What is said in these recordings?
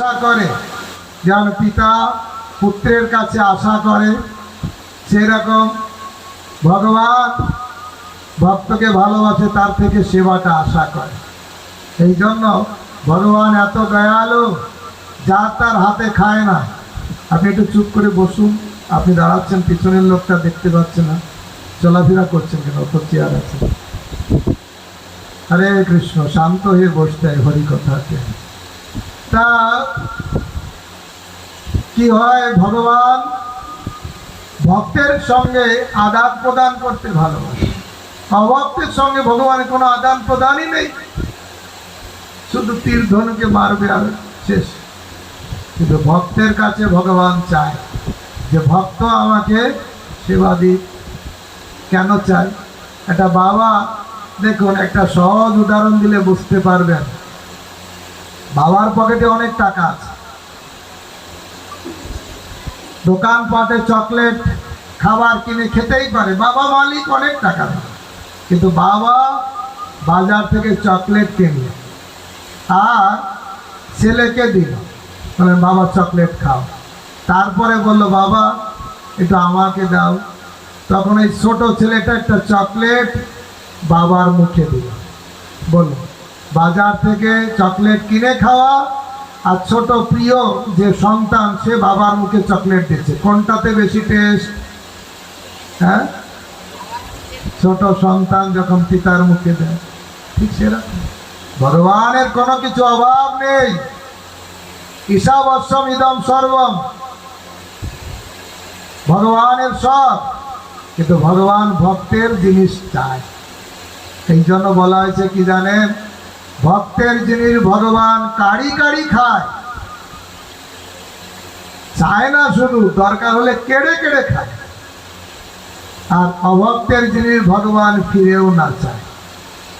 আশা করে, যেন পিতা পুত্রের কাছে আশা করে, সেরকম ভগবান ভক্তকে ভালোবাসে, তার থেকে সেবাটা আশা করে। এই জন্য ভগবান এত দয়ালু যা তার হাতে খায় না। আপনি একটু চুপ করে বসুন। আপনি দাঁড়াচ্ছেন, পিছনের লোকটা দেখতে পাচ্ছেন না। চলাফেরা করছেন কেন? অত চেয়ার আছে। হরে কৃষ্ণ, শান্ত হয়ে বসতে হরি কথাতে তা কি হয় ভগবান? ভক্তের সঙ্গে আদান প্রদান করতে ভালোবাসে। অভক্তের সঙ্গে ভগবানের কোনো আদান প্রদানই নেই। শুধু তীর ধনুকে মারবে আর শেষ। কিন্তু ভক্তের কাছে ভগবান চায় যে, ভক্ত আমাকে সেবা দিক। কেন চায়? একটা বাবা দেখুন, একটা সহজ উদাহরণ দিলে বুঝতে পারবেন। বাবার পকেটে অনেক টাকা আছে। দোকানপাটে চকলেট, খাবার কিনে খেতেই পারে। বাবা মালিক অনেক টাকা কিন্তু বাবা বাজার থেকে চকলেট কিনল আর ছেলেকে দিল। বলে, বাবা, চকলেট খাও। তারপরে বলল, বাবা এটা আমাকে দাও। তখন এই ছোট ছেলেটা একটা চকলেট বাবার মুখে দিল। বলল বাজার থেকে চকলেট কিনে খাওয়া, আর ছোট প্রিয় যে সন্তান, সে বাবার মুখে চকলেট দিচ্ছে। কোনটাতে বেশি টেস্ট হ্যাঁ? ছোট সন্তান যখন পিতার মুখে দেয়, ঠিক সেরকম। ভগবানের কোনো কিছু অভাব নেই। ঈশাবস্যম ইদম সর্বম। ভগবানের সব। কিন্তু ভগবান ভক্তের জিনিস চায়। এই জন্য বলা হয়েছে কি জানেন? ভক্তের জিনিস ভগবান কাড়ি কাড়ি খায়। চায় না শুধু, দরকার হলে কেড়ে কেড়ে খায়। আর অভক্তের জিনিস ভগবান, ফিরেও না চায়।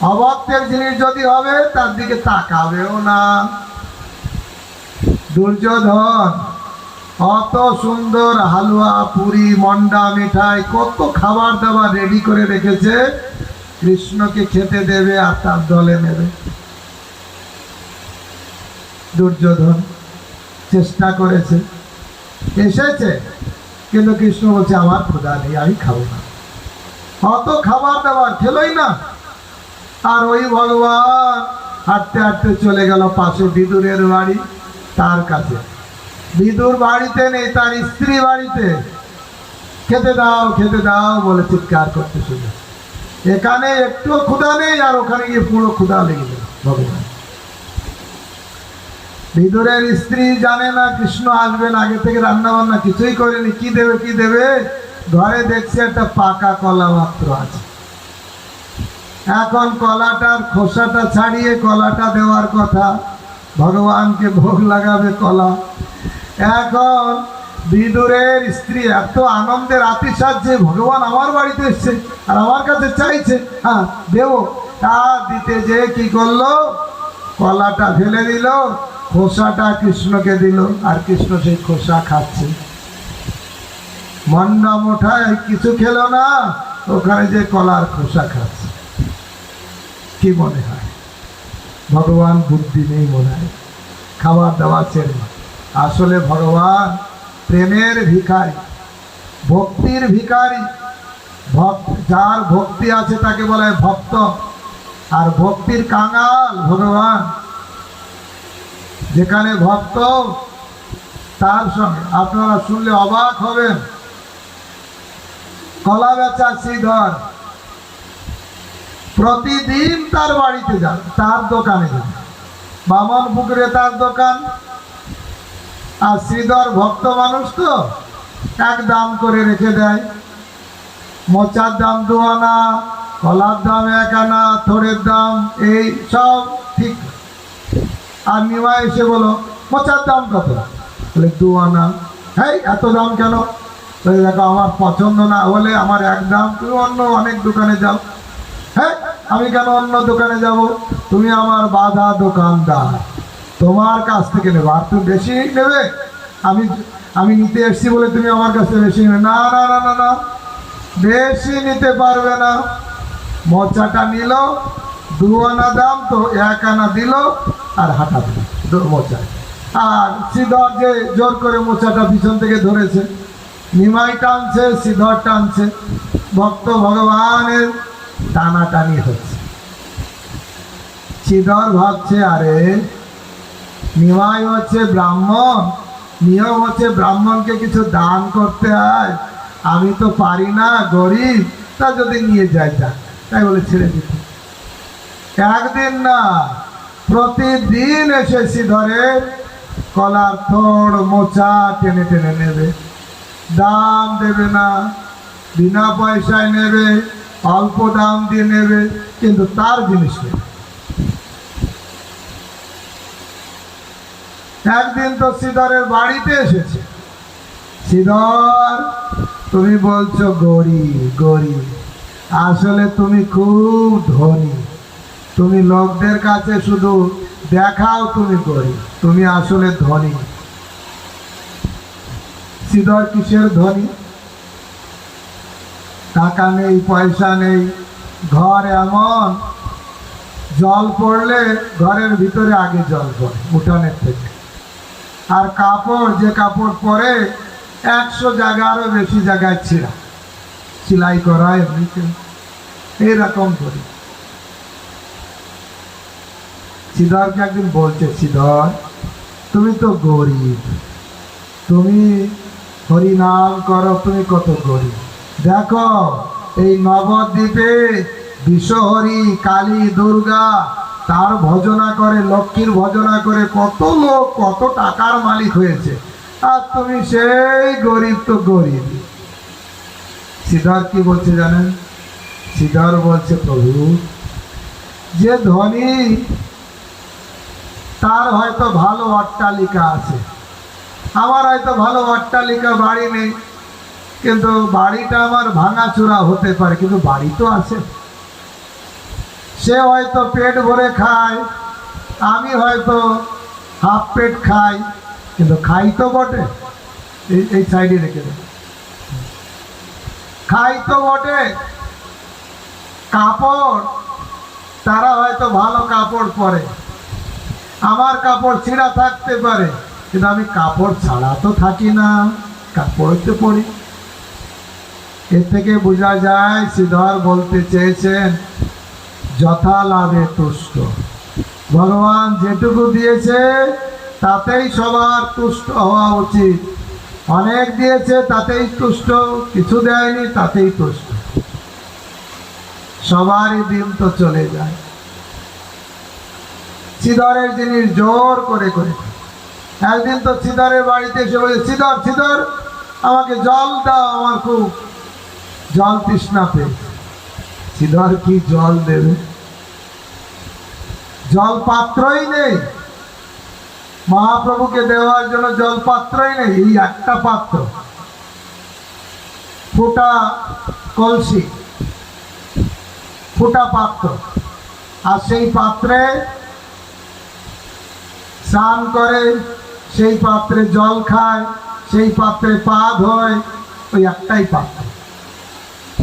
অভক্তের জিনিস যদি হবে, তার দিকে তাকাবেও না। দুর্যোধন, অত সুন্দর হালুয়া, পুরি, মন্ডা মিঠাই, কত খাবার দাবার রেডি করে রেখেছে। কৃষ্ণকে খেতে দেবে আর তার দলে নেবে। দুর্যোধন চেষ্টা করেছে। এসেছে, কিন্তু কৃষ্ণ বলছে, আমার ক্ষুধা নেই আমি খাব না। অত খাবার দাবার খেলোই না। আর ওই ভগবান হাঁটতে হাঁটতে চলে গেল পাশে বিদুরের বাড়ি তার কাছে। বিদুর বাড়িতে নেই, তার স্ত্রী বাড়িতে। খেতে দাও খেতে দাও বলে চিৎকার করতে শুনে এখানে একটু ক্ষুধা নেই, আর ওখানে গিয়ে পুরো ক্ষুধা লেগে গেল ভগবান বিদুরের স্ত্রী জানে না কৃষ্ণ আসবেন আগে থেকে রান্না বান্না কিছুই করেনি। কি দেবে কি দেবে? ঘরে দেখছে একটা পাকা কলা মাত্র আছে। এখন কলাটার খোসাটা ছাড়িয়ে কলাটা দেওয়ার কথা। ভগবানকে ভোগ লাগাবে কলা। এখন বিদুরের স্ত্রী এত আনন্দের আতিশায্যে ভগবান আমার বাড়িতে এসছে আর আমার কাছে চাইছে হ্যাঁ দেবো। তা দিতে যে কি করল? কলাটা ফেলে দিল। খোসাটা কৃষ্ণকে দিল, আর কৃষ্ণ সেই খোসা খাচ্ছে। মন্ডা মোঠায় কিছু খেলো না, ওখানে যে কলার খোসা খাচ্ছে। কি মনে হয়? ভগবান বুদ্ধি নেই মনে হয়। খাবার দাবার চেন না। আসলে ভগবান প্রেমের ভিখারি, ভক্তির ভিখারি। ভক্ত, যার ভক্তি আছে তাকে বলা ভক্ত। আর ভক্তির কাঙাল ভগবান। যেখানে ভক্ত, তার সঙ্গে। আপনারা শুনলে অবাক হবেন। কলা বেচা শ্রীধর প্রতিদিন তার বাড়িতে যান তার দোকানে যান বামন পুকুরে তার দোকান। আর শ্রীধর ভক্ত মানুষ তো, এক দাম করে রেখে দেয়। মোচার দাম দু আনা কলার দাম এক আনা থোড়ের দাম এই সব ঠিক। আর নিমা এসে বলো মোচার দাম কত? বলে, দু আনা। হ্যাঁ এত দাম কেন? বলে, দেখো, আমার পছন্দ না হলে আমার এক দাম, তুমি অন্য অনেক দোকানে যাও। হ্যাঁ আমি কেন অন্য দোকানে যাব? তুমি আমার বাধা দোকানদার। তোমার কাছ থেকে নেবে। আর তুমি বেশি নেবে? আমি আমি নিতে এসছি বলে তুমি আমার কাছে বেশি নেবে? না না না না না, বেশি নিতে পারবে না। মোচাটা নিল, দু আনা দাম তো এক আনা দিল। আর হাঁটা দিল দু মোচা। আর শ্রীধর যে জোর করে মোচাটা পিছন থেকে ধরেছে, নিমাই টানছে শ্রীধর টানছে, ভক্ত ভগবানের টানাটানি হচ্ছে। শ্রীধর ভাবছে, আরে, নিমাই হচ্ছে ব্রাহ্মণ, নিয়ম হচ্ছে ব্রাহ্মণকে কিছু দান করতে হয়। আমি তো পারি না, গরিব, তা যদি নিয়ে যাই তাই বলে ছেড়ে দিতে। একদিন না প্রতিদিন এসে শ্রীধরে কলার থোড় মোচা টেনে টেনে নেবে। দাম দেবে না, বিনা পয়সায় নেবে, অল্প দাম দিয়ে নেবে, কিন্তু তার জিনিস নেবে একদিন তো শ্রীধরের বাড়িতে এসেছে। শ্রীধর তুমি বলছো গরিব গরিব। আসলে তুমি খুব ধনী। তুমি লোকদের কাছে শুধু দেখাও তুমি গরিব তুমি আসলে ধনী। শ্রীধর কিসের ধনী? টাকা নেই, পয়সা নেই, ঘর এমন। জল পড়লে ঘরের ভিতরে আগে জল পড়ে, উঠানের থেকে। আর কাপড়, যে কাপড় পরে একশো জায়গারও বেশি জায়গায় ছিঁড়া। সেলাই করা এমনিতে এইরকম করি। শ্রীধরকে একদিন বলছে শ্রীধর তুমি তো গরিব। তুমি হরিনাম করো, তুমি কত গরিব। দেখো, এই নবদ্বীপে বিশ্বহরি, কালী, দুর্গা, তার ভজনা করে, লক্ষ্মীর ভজনা করে কত লোক, কত টাকার মালিক হয়েছে। আর তুমি সেই গরিব তো গরিব। শ্রীধর কি বলছে জানেন? শ্রীধর বলছে, প্রভু, যে ধনী তার হয়তো ভালো অট্টালিকা আছে। আমার হয়তো ভালো অট্টালিকা বাড়ি নেই, কিন্তু বাড়িটা আমার ভাঙাচোরা হতে পারে, কিন্তু বাড়ি তো আছে। সে হয়তো পেট ভরে খায়, আমি হয়তো হাফ পেট খাই, কিন্তু খাই তো বটে। এই এই সাইডে রেখে দেব। খাই তো বটে। কাপড়, তারা হয়তো ভালো কাপড় পরে। আমার কাপড় ছিঁড়া থাকতে পারে, কিন্তু আমি কাপড় ছাড়া তো থাকি না, কাপড় তো পরি। এর থেকে বোঝা যায়, শ্রীধর বলতে চেয়েছেন, যথা লাভে তুষ্ট। ভগবান যেটুকু দিয়েছে, তাতেই সবার তুষ্ট হওয়া উচিত। অনেক দিয়েছে, তাতেই তুষ্ট, কিছু দেয়নি, তাতেই তুষ্ট। সবারই দিন তো চলে যায়। সিধরের জিনিস জোর করে করে। একদিন তো সিধরের বাড়িতে এসে বলে সিধর সিধর আমাকে জল দাও, আমার খুব জল তৃষ্ণা পেয়েছে সিধর কি জল দেবে? জল পাত্রই নেই। মহাপ্রভুকে দেওয়ার জন্য জল পাত্রই নেই, এই একটা পাত্র। ফুটা কলসি, ফুটা পাত্র। আর সেই পাত্রে স্নান করে, সেই পাত্রে জল খায়, সেই পাত্রে পা ধোয় ওই একটাই পাত্র।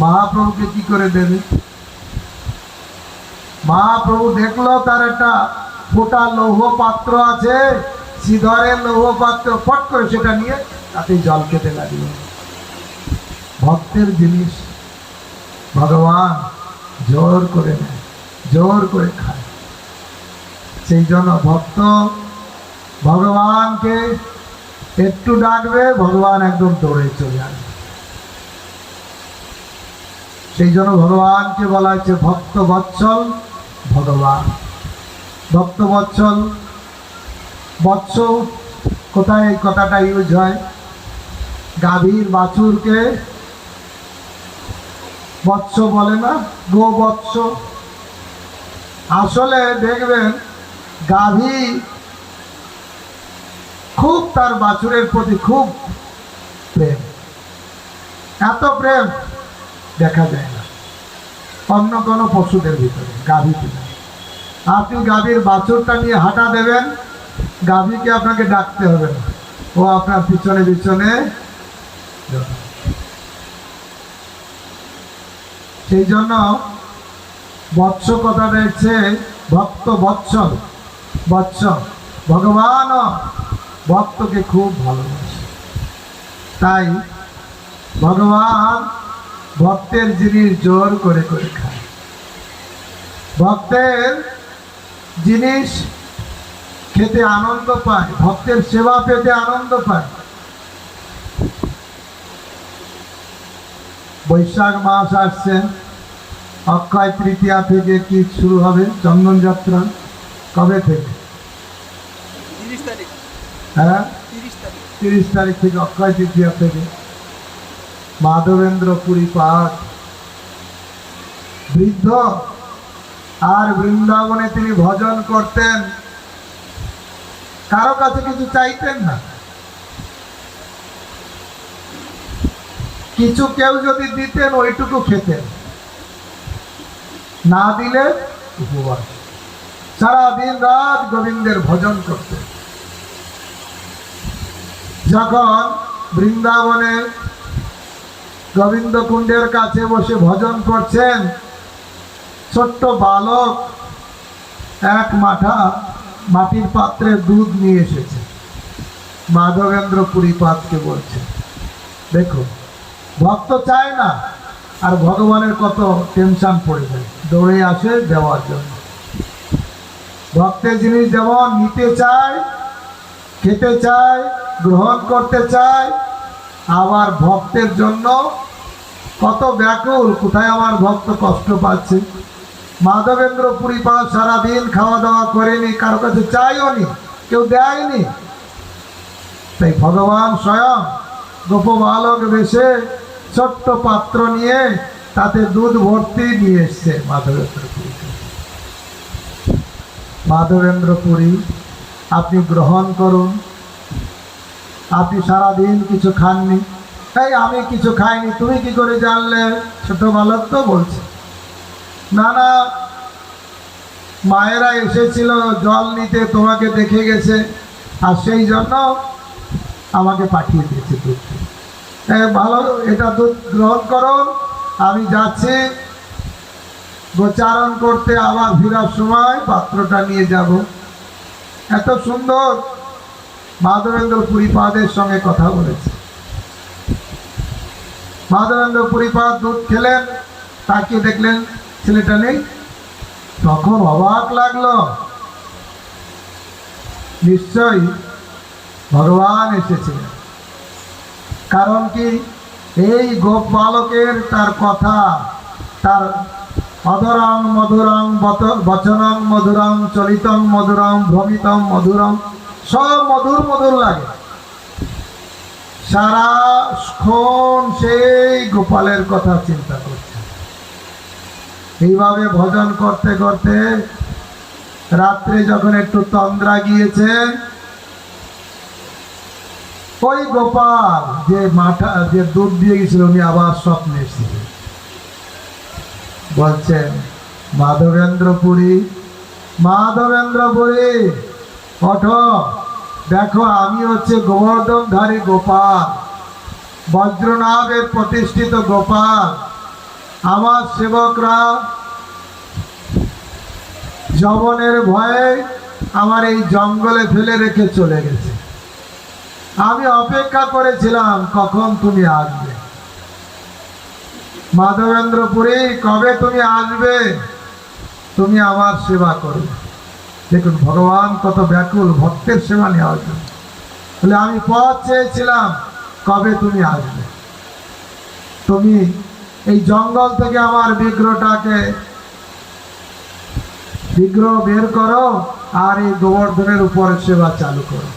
মহাপ্রভুকে কি করে দেবে? মহাপ্রভু দেখল তার একটা ফোটা লৌহ পাত্র আছে শ্রীধরের লৌহ পাত্র, ফট করে সেটা নিয়ে তাতে জল খেতে লাগল। ভক্তের জিনিস, ভগবান জোর করে নেয় জোর করে খায়। সেই জন্য ভক্ত ভগবানকে একটু ডাকবে, ভগবান একদম দৌড়ে চলে আসবে। সেই জন্য ভগবানকে বলা হচ্ছে ভক্ত বৎসল, ভগবান। ভক্ত বৎসল, বৎস কোথায়, এই কথাটা ইউজ হয়? গাভীর বাছুরকে বৎস বলে না, গো বৎস। আসলে দেখবেন, গাভী খুব তার বাছুরের প্রতি খুব প্রেম। এত প্রেম দেখা যায় না। অন্য কোনো পশুদের ভিতরে গাভীতে। আপনি গাভীর বাছুরটা নিয়ে হাঁটা দেবেন, গাভীকে আপনাকে ডাকতে হবে না। ও আপনার পিছনে পিছনে সেই জন্য বৎস কথাটা হচ্ছে ভক্ত বৎসল। বৎস। ভগবান ভক্তকে খুব ভালোবাসে। তাই ভগবান ভক্তের জিনিস জোর করে করে খায়। ভক্তের জিনিস খেতে আনন্দ পায়, ভক্তের সেবা পেতে আনন্দ পায়। বৈশাখ মাস আসছে, অক্ষয় তৃতীয়া থেকে কি শুরু হবে? চন্দন যাত্রা কবে থেকে? হ্যাঁ? তিরিশ তারিখ থেকে অক্ষয় তৃতীয়া থেকে মাধবেন্দ্র পুরী পাঠ বৃদ্ধ আর বৃন্দাবনে তিনি ভজন করতেন। কারও কাছে কিছু চাইতেন না। কিছু কেউ যদি দিতেন, ওইটুকু খেতেন। না দিলে উপবাস। সারাদিন রাত গোবিন্দের ভজন করতেন। যখন বৃন্দাবনে গোবিন্দ কুণ্ডের কাছে বসে ভজন করছেন, ছোট্ট বালক এক মাঠা মাটির পাত্রে দুধ নিয়ে এসেছে। মাধবেন্দ্র পুরীপাতকে বলছে, দেখো, ভক্ত চায় না, আর ভগবানের কত টেনশন পড়ে যায়, দৌড়ে আসে দেওয়ার জন্য। ভক্তের জিনিস যেমন নিতে চায়, খেতে চায় গ্রহণ করতে চায় আবার ভক্তের জন্য কত ব্যাকুল, কোথায় আমার ভক্ত কষ্ট পাচ্ছে। মাধবেন্দ্র পুরী সারাদিন খাওয়া দাওয়া করেনি, কারও কাছে চাইও নি, কেউ দেয়নি। তাই ভগবান স্বয়ং গোপ বালক বেশে ছোট্ট পাত্র নিয়ে তাতে দুধ ভর্তি নিয়ে এসছে মাধবেন্দ্র পুরী মাধবেন্দ্র পুরী আপনি গ্রহণ করুন। আপনি সারাদিন কিছু খাননি। এই, আমি কিছু খাইনি, তুমি কি করে জানলে? ছোট বালক তো বলছে। না না, মায়েরা এসেছিল, জল নিতে তোমাকে দেখে গেছে, আর সেই জন্য আমাকে পাঠিয়ে দিয়েছে দুধ। ভালো, এটা দুধ গ্রহণ করো। আমি যাচ্ছি, গোচারণ করতে আবার ফেরার সময় পাত্রটা নিয়ে যাব। এত সুন্দর। মাধবেন্দ্র পুরীপাদের সঙ্গে কথা বলেছে। মাধবেন্দ্র পুরীপাদ দুধ খেলেন, তাকিয়ে দেখলেন ছেলেটা নেই। তখন অবাক লাগল। নিশ্চয়ই ভগবান এসেছিলেন কারণ কি এই গোপ বালকের তার কথা, তার অধরং মধুরং বচনং মধুরং চলিতং মধুরং ভ্রমিতং মধুরং সব মধুর মধুর লাগে। সারাক্ষণ সেই গোপালের কথা চিন্তা করছে। এইভাবে ভজন করতে করতে রাত্রে যখন একটু তন্দ্রা গিয়েছে, ওই গোপাল যে মাথা, যে দুধ দিয়ে গেছিল, উনি আবার স্বপ্নে এসেছিলেন বলছেন মাধবেন্দ্র পুরী মাধবেন্দ্র পুরী ওঠো। দেখো, আমি হচ্ছে গোবর্ধনধারী গোপাল। বজ্রনাভের প্রতিষ্ঠিত গোপাল। আমার সেবকরা জবনের ভয়ে আমার এই জঙ্গলে ফেলে রেখে চলে গেছে। আমি অপেক্ষা করেছিলাম, কখন তুমি আসবে? মাধবেন্দ্রপুরী, কবে তুমি আসবে? তুমি আমার সেবা করবে। দেখুন, ভগবান কত ব্যাকুল, ভক্তের সেবা নেওয়ার জন্য। বলে, আমি পথ চেয়েছিলাম, কবে তুমি আসবে? তুমি এই জঙ্গল থেকে আমার বিগ্রহটাকে বিগ্রহ বের করো আর এই গোবর্ধনের উপরে সেবা চালু করো।